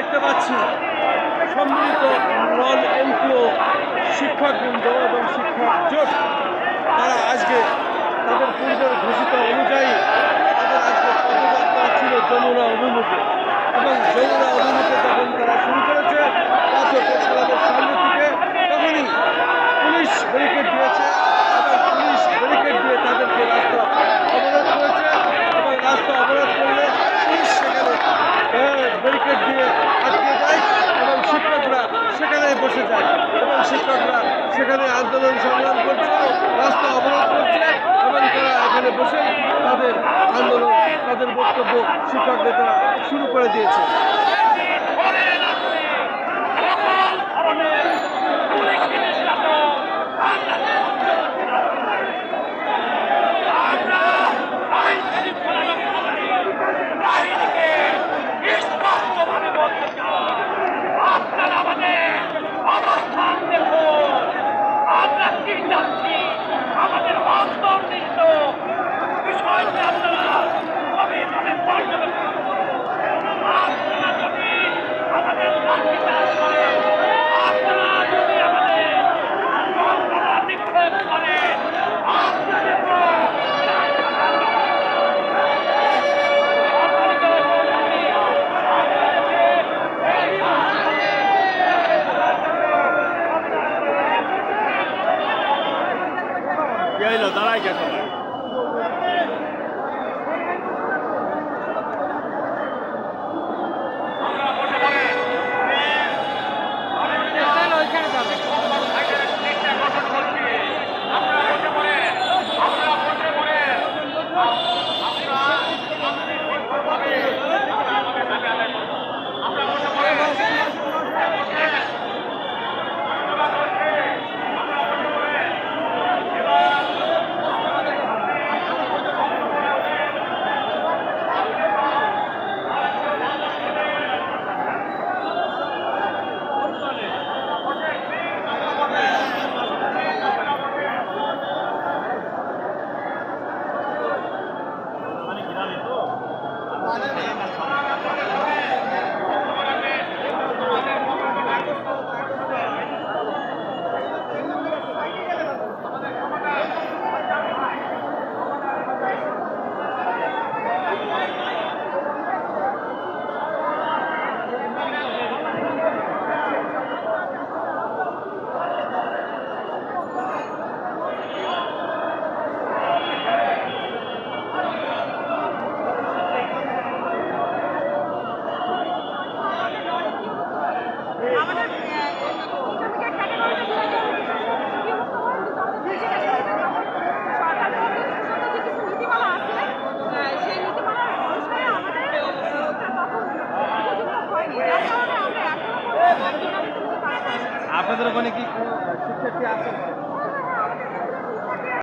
দেখতে পাচ্ছি। সম্মিলিত নন এনপিও শিক্ষকবৃন্দ এবং শিক্ষক জোট। তারা আজকে তাদের পূর্বের ঘোষিত অনুযায়ী তাদের আজকে পদযাত্রা ছিল যমুনা অভিমুখে। এবং যমুনা অভিমুখে যখন তারা শুরু করেছে তাদের সামনে থেকে তখনই পুলিশ ব্যারিকেড দিয়েছে এবং পুলিশ ব্যারিকেড দিয়ে তাদেরকে রাস্তা অবরোধ করেছে। এবং রাস্তা অবরোধ করলে পুলিশ সেখানে ব্যারিকেড দিয়ে বসে যায় এবং শিক্ষকরা সেখানে আন্দোলন সংগ্রাম করছে, রাস্তা অবরোধ করছে এবং তারা এখানে বসে তাদের আন্দোলন, তাদের বক্তব্য শিক্ষক নেতারা শুরু করে দিয়েছে আপনারা আমাদের অবস্থান দেখুন কি চাচ্ছি আমাদের অন্তর্নিহিত বিষয়টি আপনারা গভীরভাবে পর্যবেক্ষণ আমাদের Yo lo hay que hacer. আপনাদের ওখানে কি শিক্ষার্থী আছে?